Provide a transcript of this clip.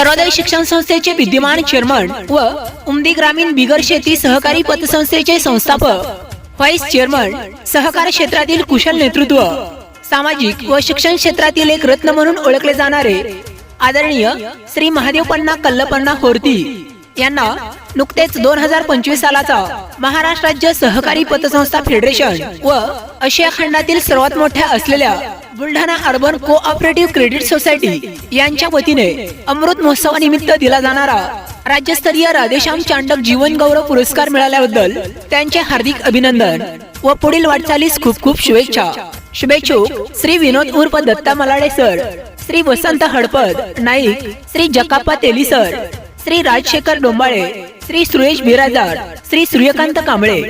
सर्वोदय शिक्षण संस्थेचे विद्यमान चेअरमन व उमदी ग्रामीण बिगर शेती सहकारी पतसंस्थेचे संस्थापक व्हाईस चेअरमन सहकार क्षेत्रातील कुशल नेतृत्व सामाजिक व शिक्षण क्षेत्रातील एक रत्न म्हणून ओळखले जाणारे आदरणीय श्री महादेवपण्णा कल्लपण्णा होरती यांना नुकतेच दोन हजार पंचवीस सालाचा महाराष्ट्र राज्य सहकारी पतसंस्था फेडरेशन व आशिया खंडातील सर्वात मोठ्या असलेल्या Buldhana urban cooperative credit society यांच्या वतीने अमृत महोत्सवानिमित्त दिला जाणारा राज्यस्तरीय राधेश्याम चांडक जीवन गौरव पुरस्कार मिळाल्याबद्दल त्यांचे हार्दिक अभिनंदन व पुढील वाटचालीस खूप खूप शुभेच्छा. शुभेच्छुक श्री विनोद उर्फ दत्ता मलाडे सर श्री वसंत हडपद नाईक श्री जकाप्पा तेली सर श्री राजशेखर डोंबाळे श्री सुरेश बिराजार श्री सूर्यकांत कांबळे.